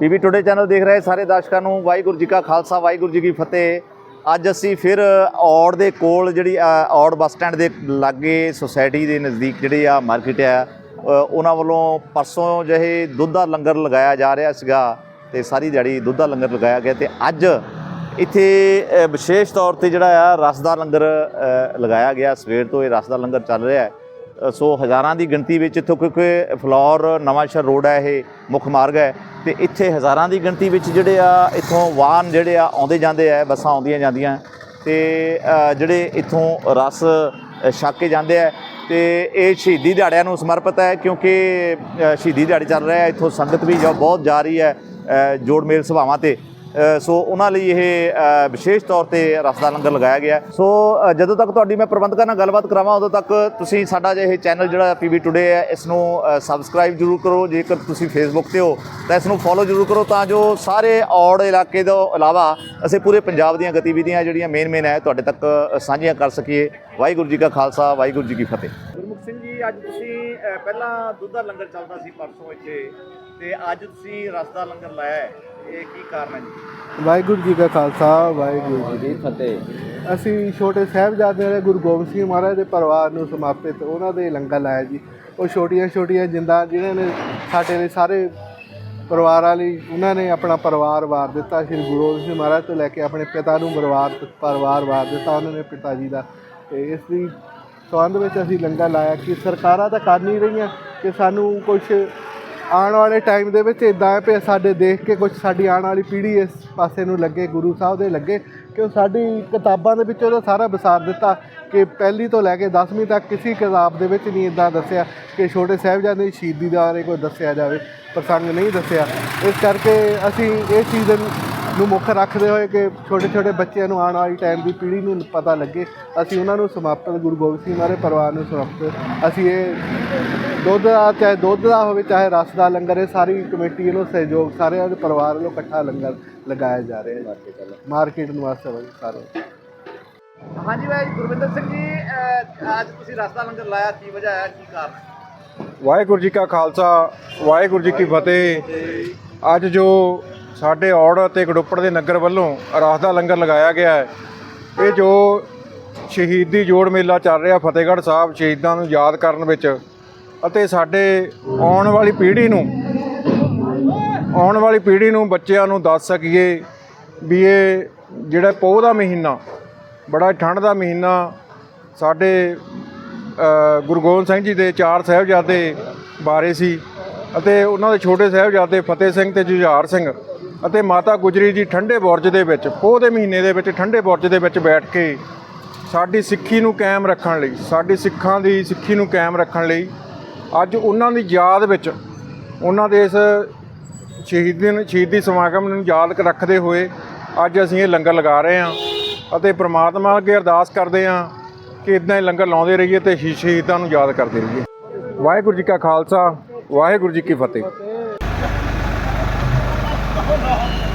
PB today channel ਦੇਖ ਰਹੇ ਸਾਰੇ ਦਰਸ਼ਕਾਂ ਨੂੰ, ਵਾਹਿਗੁਰੂ ਜੀ ਕਾ ਖਾਲਸਾ, ਵਾਹਿਗੁਰੂ ਜੀ ਕੀ ਫਤਿਹ। ਅੱਜ ਅਸੀਂ ਫਿਰ ਔੜ ਦੇ ਕੋਲ ਜਿਹੜੀ ਔੜ ਬੱਸ ਸਟੈਂਡ ਦੇ ਲਾਗੇ ਸੁਸਾਇਟੀ ਦੇ ਨਜ਼ਦੀਕ ਜਿਹੜੇ ਆ ਮਾਰਕੀਟ ਆ ਉਹਨਾਂ ਵੱਲੋਂ ਪਰਸੋਂ ਜਿਹੇ ਦੁੱਧ ਦਾ ਲੰਗਰ ਲਗਾਇਆ ਜਾ ਰਿਹਾ ਸੀਗਾ ਤੇ ਸਾਰੀ ਦਿਹਾੜੀ ਦੁੱਧ ਦਾ ਲੰਗਰ ਲਗਾਇਆ ਗਿਆ ਤੇ ਅੱਜ ਇੱਥੇ ਵਿਸ਼ੇਸ਼ ਤੌਰ ਤੇ ਜਿਹੜਾ ਆ ਰਸ ਦਾ ਲੰਗਰ ਲਗਾਇਆ ਗਿਆ। ਸਵੇਰ ਤੋਂ ਇਹ ਰਸ ਦਾ ਲੰਗਰ ਚੱਲ ਰਿਹਾ ਹੈ। ਸੋ ਹਜ਼ਾਰਾਂ ਦੀ ਗਿਣਤੀ ਵਿੱਚ ਇੱਥੋਂ ਕਿਉਂਕਿ ਫਲੋਰ ਨਵਾਂਸ਼ਹਿਰ ਰੋਡ ਹੈ ਇਹ, ਮੁੱਖ ਮਾਰਗ ਹੈ, ਤੇ ਇੱਥੇ ਹਜ਼ਾਰਾਂ ਦੀ ਗਿਣਤੀ ਵਿੱਚ ਜਿਹੜੇ ਆ, ਇੱਥੋਂ ਵਾਹਨ ਜਿਹੜੇ ਆ ਆਉਂਦੇ ਜਾਂਦੇ ਆ, ਬੱਸਾਂ ਆਉਂਦੀਆਂ ਜਾਂਦੀਆਂ, ਤੇ ਜਿਹੜੇ ਇੱਥੋਂ ਰਸ ਛੱਕ ਕੇ ਜਾਂਦੇ ਆ, ਤੇ ਇਹ ਸ਼ਹੀਦੀ ਦਿਹਾੜਿਆਂ ਨੂੰ ਸਮਰਪਿਤ ਹੈ ਕਿਉਂਕਿ ਸ਼ਹੀਦੀ ਦਿਹਾੜੇ ਚੱਲ ਰਿਹਾ ਹੈ ਇੱਥੋਂ ਸੰਗਤ ਵੀ ਜੋ ਬਹੁਤ ਜਾ ਰਹੀ ਹੈ ਜੋੜ ਮੇਲ ਸਭਾਵਾਂ ਤੇ। ਸੋ ਉਹਨਾਂ ਲਈ ਇਹ ਵਿਸ਼ੇਸ਼ ਤੌਰ ਤੇ ਰਸ ਦਾ ਲੰਗਰ ਲਗਾਇਆ ਗਿਆ। ਸੋ ਜਦੋਂ ਤੱਕ ਤੁਹਾਡੀ ਮੈਂ ਪ੍ਰਬੰਧਕਾਂ ਨਾਲ ਗੱਲਬਾਤ ਕਰਾਵਾਂ, ਉਦੋਂ ਤੱਕ ਤੁਸੀਂ ਸਾਡਾ ਇਹ ਚੈਨਲ ਜਿਹੜਾ ਪੀਬੀ ਟੁਡੇ ਹੈ, ਇਸ ਨੂੰ ਸਬਸਕ੍ਰਾਈਬ ਜਰੂਰ ਕਰੋ। ਜੇਕਰ ਤੁਸੀਂ ਫੇਸਬੁੱਕ ਤੇ ਹੋ, ਤਾਂ ਇਸ ਨੂੰ ਫੋਲੋ ਜਰੂਰ ਕਰੋ, ਤਾਂ ਜੋ ਸਾਰੇ ਔੜ ਇਲਾਕੇ ਤੋਂ ਇਲਾਵਾ ਅਸੀਂ ਪੂਰੇ ਪੰਜਾਬ ਦੀਆਂ ਗਤੀਵਿਧੀਆਂ ਜਿਹੜੀਆਂ ਮੇਨ ਮੇਨ ਹੈ, ਤੁਹਾਡੇ ਤੱਕ ਸਾਂਝੀਆਂ ਕਰ ਸਕੀਏ। ਵਾਹਿਗੁਰੂ ਜੀ ਕਾ ਖਾਲਸਾ, ਵਾਹਿਗੁਰੂ ਜੀ ਕੀ ਫਤਿਹ। ਗੁਰਮੁਖ ਸਿੰਘ ਜੀ, ਅੱਜ ਤੁਸੀਂ ਪਹਿਲਾਂ ਦੁੱਧ ਦਾ ਲੰਗਰ ਚੱਲਦਾ ਸੀ ਪਰਸੋਂ ਇੱਥੇ, ਤੇ ਅੱਜ ਤੁਸੀਂ ਰਸ ਦਾ ਲੰਗਰ ਲਾਇਆ ਹੈ। ਇਹ ਕੀ ਕਾਰਨ ਹੈ ਜੀ? ਵਾਹਿਗੁਰੂ ਜੀ ਕਾ ਖਾਲਸਾ ਵਾਹਿਗੁਰੂ ਜੀ ਕੀ ਫਤਿਹ। ਅਸੀਂ ਛੋਟੇ ਸਾਹਿਬਜ਼ਾਦੇ ਦੇ ਗੁਰੂ ਗੋਬਿੰਦ ਸਿੰਘ ਮਹਾਰਾਜ ਦੇ ਪਰਿਵਾਰ ਨੂੰ ਸਮਰਪਿਤ ਉਹਨਾਂ ਦੇ ਲੰਗਰ ਲਾਇਆ ਜੀ। ਉਹ ਛੋਟੀਆਂ ਛੋਟੀਆਂ ਜਿੰਦਾਂ ਜਿਨ੍ਹਾਂ ਨੇ ਸਾਡੇ ਲਈ ਸਾਰੇ ਪਰਿਵਾਰਾਂ ਲਈ ਉਹਨਾਂ ਨੇ ਆਪਣਾ ਪਰਿਵਾਰ ਵਾਰ ਦਿੱਤਾ। ਸ੍ਰੀ ਗੁਰੂ ਗੋਬਿੰਦ ਸਿੰਘ ਮਹਾਰਾਜ ਤੋਂ ਲੈ ਕੇ ਆਪਣੇ ਪਿਤਾ ਨੂੰ ਪਰਿਵਾਰ ਪਰਿਵਾਰ ਵਾਰ ਦਿੱਤਾ ਉਹਨਾਂ ਨੇ ਪਿਤਾ ਜੀ ਦਾ। ਤੇ ਇਸ ਦੀ ਸੰਬੰਧ ਵਿੱਚ ਅਸੀਂ ਲੰਗਰ ਲਾਇਆ ਕਿ ਸਰਕਾਰਾਂ ਤਾਂ ਕਰ ਨਹੀਂ ਰਹੀਆਂ ਕਿ ਸਾਨੂੰ ਕੁਝ ਆਉਣ ਵਾਲੇ ਟਾਈਮ ਦੇ ਵਿੱਚ ਇਦਾਂ ਹੈ ਕਿ ਸਾਡੇ ਦੇਖ ਕੇ ਕੁਝ ਸਾਡੀ ਆਉਣ ਵਾਲੀ ਪੀੜ੍ਹੀ ਇਸ ਪਾਸੇ ਨੂੰ ਲੱਗੇ, ਗੁਰੂ ਸਾਹਿਬ ਦੇ ਲੱਗੇ, ਕਿ ਉਹ ਸਾਡੀ ਕਿਤਾਬਾਂ ਦੇ ਵਿੱਚ ਉਹਦਾ ਸਾਰਾ ਵਿਸਾਰ ਦਿੱਤਾ ਕਿ ਪਹਿਲੀ ਤੋਂ ਲੈ ਕੇ 10ਵੀਂ ਤੱਕ ਕਿਸੇ ਕਿਤਾਬ ਦੇ ਵਿੱਚ ਨਹੀਂ ਇਦਾਂ ਦੱਸਿਆ ਕਿ ਛੋਟੇ ਸਾਹਿਬਜ਼ਾਦੇ ਦੀ ਸ਼ਹੀਦੀ ਦੇ ਬਾਰੇ ਕੋਈ ਦੱਸਿਆ ਜਾਵੇ, ਪ੍ਰਸੰਗ ਨਹੀਂ ਦੱਸਿਆ। ਇਸ ਕਰਕੇ ਅਸੀਂ ਇਹ ਚੀਜ਼ ਨੂੰ ਮੁੱਖ ਰੱਖਦੇ ਹੋਏ ਕਿ ਛੋਟੇ ਛੋਟੇ ਬੱਚਿਆਂ ਨੂੰ ਆਉਣ ਵਾਲੀ ਟਾਈਮ ਦੀ ਪੀੜ੍ਹੀ ਨੂੰ ਪਤਾ ਲੱਗੇ ਅਸੀਂ ਉਹਨਾਂ ਨੂੰ ਸਮਰਪਿਤ ਗੁਰੂ ਗੋਬਿੰਦ ਸਿੰਘ ਮਹਾਰਾਜ ਪਰਿਵਾਰ ਨੂੰ ਸਮਰਪਿਤ ਅਸੀਂ ਇਹ ਦੁੱਧ ਦਾ ਚਾਹੇ ਦੁੱਧ ਦਾ ਹੋਵੇ ਚਾਹੇ ਰਸ ਦਾ ਲੰਗਰ ਇਹ ਸਾਰੀ ਕਮੇਟੀ ਨੂੰ ਸਹਿਯੋਗ ਸਾਰਿਆਂ ਦੇ ਪਰਿਵਾਰ ਵੱਲੋਂ ਇਕੱਠਾ ਲੰਗਰ ਲਗਾਇਆ ਜਾ ਰਿਹਾ ਹੈ। ਮਾਰਕੀਟ ਨੂੰ ਵਾਸਤੇ ਵੀ ਸਾਰੇ। ਹਾਂਜੀ ਭਾਈ ਗੁਰਵਿੰਦਰ ਸਿੰਘ ਜੀ ਅੱਜ ਤੁਸੀਂ ਰਸਤਾ ਲੰਗਰ ਲਾਇਆ ਕੀ ਵਜ੍ਹਾ ਹੈ ਕੀ ਕਾਰਨ? ਵਾਹਿਗੁਰੂ ਜੀ ਕਾ ਖਾਲਸਾ ਵਾਹਿਗੁਰੂ ਜੀ ਕੀ ਫਤਿਹ। ਅੱਜ ਜੋ ਸਾਡੇ ਔੜ ਅਤੇ ਗੜੁੱਪੜ ਦੇ ਨਗਰ ਵੱਲੋਂ ਰਾਸ ਦਾ ਲੰਗਰ ਲਗਾਇਆ ਗਿਆ ਹੈ। ਇਹ ਜੋ ਸ਼ਹੀਦੀ ਜੋੜ ਮੇਲਾ ਚੱਲ ਰਿਹਾ ਫਤਿਹਗੜ੍ਹ ਸਾਹਿਬ ਸ਼ਹੀਦਾਂ ਨੂੰ ਯਾਦ ਕਰਨ ਵਿੱਚ ਅਤੇ ਸਾਡੇ ਆਉਣ ਵਾਲੀ ਪੀੜ੍ਹੀ ਨੂੰ, ਆਉਣ ਵਾਲੀ ਪੀੜ੍ਹੀ ਨੂੰ ਬੱਚਿਆਂ ਨੂੰ ਦੱਸ ਸਕੀਏ ਵੀ ਇਹ ਜਿਹੜਾ ਪੋਹ ਦਾ ਮਹੀਨਾ, ਬੜਾ ਠੰਡ ਦਾ ਮਹੀਨਾ ਸਾਡੇ ਗੁਰੂ ਗੋਬਿੰਦ ਸਿੰਘ ਜੀ ਦੇ ਚਾਰ ਸਾਹਿਬਜ਼ਾਦੇ ਬਾਰੇ ਸੀ ਅਤੇ ਉਹਨਾਂ ਦੇ ਛੋਟੇ ਸਾਹਿਬਜ਼ਾਦੇ ਫਤਿਹ ਸਿੰਘ ਤੇ ਜੁਝਾਰ ਸਿੰਘ ਅਤੇ ਮਾਤਾ ਗੁਜਰੀ ਜੀ ਠੰਡੇ ਬੁਰਜ ਦੇ ਵਿੱਚ, ਪੋਹ ਦੇ ਮਹੀਨੇ ਦੇ ਵਿੱਚ ਠੰਡੇ ਬੁਰਜ ਦੇ ਵਿੱਚ ਬੈਠ ਕੇ ਸਾਡੀ ਸਿੱਖੀ ਨੂੰ ਕਾਇਮ ਰੱਖਣ ਲਈ, ਸਾਡੀ ਸਿੱਖਾਂ ਦੀ ਸਿੱਖੀ ਨੂੰ ਕਾਇਮ ਰੱਖਣ ਲਈ ਅੱਜ ਉਹਨਾਂ ਦੀ ਯਾਦ ਵਿੱਚ ਉਹਨਾਂ ਦੇ ਇਸ ਸ਼ਹੀਦੀ ਨੂੰ- ਸ਼ਹੀਦੀ ਸਮਾਗਮ ਨੂੰ ਯਾਦ ਰੱਖਦੇ ਹੋਏ ਅੱਜ ਅਸੀਂ ਇਹ ਲੰਗਰ ਲਗਾ ਰਹੇ ਹਾਂ ਅਤੇ ਪ੍ਰਮਾਤਮਾ ਅੱਗੇ ਅਰਦਾਸ ਕਰਦੇ ਹਾਂ ਕਿ ਇਦਾਂ ਹੀ ਲੰਗਰ ਲਾਉਂਦੇ ਰਹੀਏ ਤੇ ਸ਼ਹੀ- ਸ਼ਹੀਦਾਂ ਨੂੰ ਯਾਦ ਕਰਦੇ ਰਹੀਏ। ਵਾਹਿਗੁਰੂ ਜੀ ਕਾ ਖਾਲਸਾ, ਵਾਹਿਗੁਰੂ ਜੀ ਕੀ ਫਤਿਹ। Oh, no.